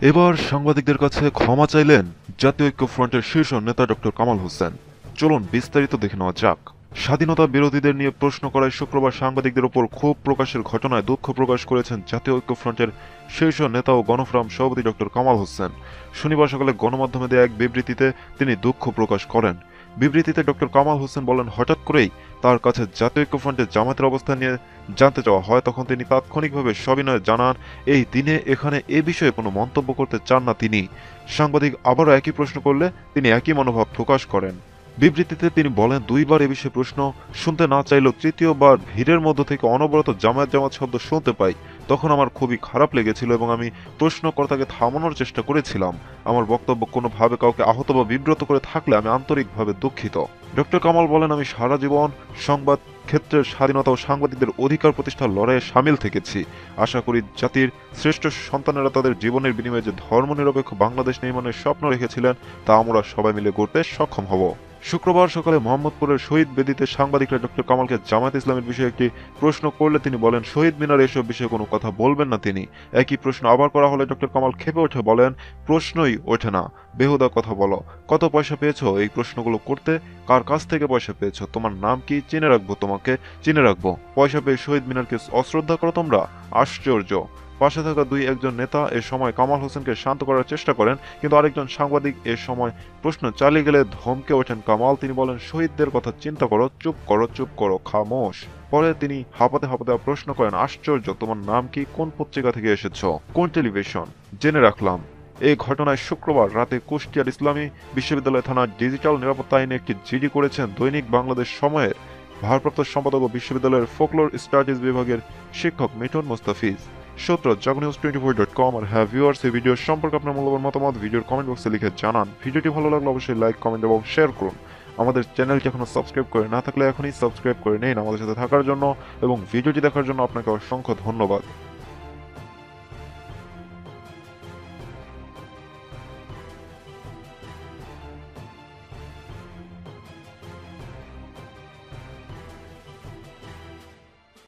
এবার সাংবাদিকদের কাছে ক্ষমা চাইলেন জাতীয় ঐক্য ফ্রন্টের শীর্ষ নেতা ডক্টর কামাল হোসেন। চলুন বিস্তারিত দেখে নেওয়া যাক। স্বাধীনতা বিরোধীদের নিয়ে প্রশ্ন করায় শুক্রবার সাংবাদিকদের ওপর ক্ষোভ প্রকাশের ঘটনায় দুঃখ প্রকাশ করেছেন জাতীয় ঐক্য ফ্রন্টের শীর্ষ নেতা ও গণফোরাম সভাপতি ডক্টর কামাল হোসেন। শনিবার সকালে গণমাধ্যমে দেয়া এক বিবৃতিতে তিনি দুঃখ প্রকাশ করেন। বিবৃতিতে ডক্টর কামাল হোসেন বলেন, হঠাৎ করেই তার কাছে জাতীয় ঐক্য ফ্রন্টের জামাতের অবস্থান নিয়ে জানতে চাওয়া হয় তখন তিনি তাৎক্ষণিকভাবে সবিনয়ে জানান, এই দিনে এখানে এ বিষয়ে কোনো মন্তব্য করতে চান না তিনি। সাংবাদিক আবারও একই প্রশ্ন করলে তিনি একই মনোভাব প্রকাশ করেন। বিবৃতিতে তিনি বলেন, দুইবার এ বিষয়ে প্রশ্ন শুনতে না চাইলেও তৃতীয়বার ভিড়ের মধ্য থেকে অনবরত জামায়াত জামাত শব্দ শুনতে পাই। তখন আমার খুবই খারাপ লেগেছিল এবং আমি প্রশ্নকর্তাকে থামানোর চেষ্টা করেছিলাম। আমার বক্তব্য কোনোভাবে কাউকে আহত বা বিব্রত করে থাকলে আমি আন্তরিকভাবে দুঃখিত। ডক্টর কামাল বলেন, আমি সারা জীবন সংবাদ ক্ষেত্রের স্বাধীনতা ও সাংবাদিকদের অধিকার প্রতিষ্ঠার লড়াইয়ে সামিল থেকেছি। আশা করি জাতির শ্রেষ্ঠ সন্তানেরা তাদের জীবনের বিনিময়ে যে ধর্মনিরপেক্ষ বাংলাদেশ নির্মাণের স্বপ্ন রেখেছিলেন, তা আমরা সবাই মিলে গড়তে সক্ষম হব। শুক্রবার সকালে মোহাম্মদপুরের শহীদ বেদিতে সাংবাদিকরা ডক্টর কামালকে জামায়াত ইসলামের বিষয়ে একটি প্রশ্ন করলে তিনি বলেন, শহীদ মিনার এসব বিষয়ে কোনো কথা বলবেন না তিনি। একই প্রশ্ন আবার করা হলে ডক্টর কামাল খেপে ওঠে, বলেন, প্রশ্নই ওঠে না, বেহুদা কথা বলো। কত পয়সা পেয়েছ এই প্রশ্নগুলো করতে? কার কাছ থেকে পয়সা পেয়েছ? তোমার নাম কি? চিনে রাখব তোমাকে, চিনে রাখব। পয়সা পেয়ে শহীদ মিনারকে অশ্রদ্ধা করো তোমরা? আশ্চর্য। পাশে থাকা দুই একজন নেতা এ সময় কামাল হোসেনকে শান্ত করার চেষ্টা করেন, কিন্তু আরেকজন সাংবাদিক এ সময় প্রশ্ন চালিয়ে গেলে ধমকে ওঠেন কামাল। তিনি বলেন, শহীদদের কথা চিন্তা করো, চুপ করো চুপ করো, খামোশ। পরে তিনি হাঁপাতে হাঁপাতে প্রশ্ন করেন, আশ্চর্য, তোমার নাম কি? কোন পত্রিকা থেকে এসেছ? কোন টেলিভিশন? জেনে রাখলাম এই ঘটনায় শুক্রবার রাতে কুষ্টিয়ার ইসলামী বিশ্ববিদ্যালয় থানার ডিজিটাল নিরাপত্তা আইনে একটি জিডি করেছেন দৈনিক বাংলাদেশ সময়ের ভারপ্রাপ্ত সম্পাদক ও বিশ্ববিদ্যালয়ের ফোকলোর স্টাডিজ বিভাগের শিক্ষক মিঠুন মোস্তাফিজ। সূত্র jug news twenty four dot com আর হ্যাঁ ভিউয়ার্স এই ভিডিও সম্পর্কে আপনার মূল্যবান মতামত ভিডিওর কমেন্ট বক্সে লিখে জানান। ভিডিওটি ভালো লাগলে অবশ্যই লাইক কমেন্ট এবং শেয়ার করুন। আমাদের চ্যানেলটি এখনও সাবস্ক্রাইব করে না থাকলে এখনই সাবস্ক্রাইব করে নিন আমাদের সাথে থাকার জন্য এবং ভিডিওটি দেখার জন্য আপনাকে অসংখ্য ধন্যবাদ।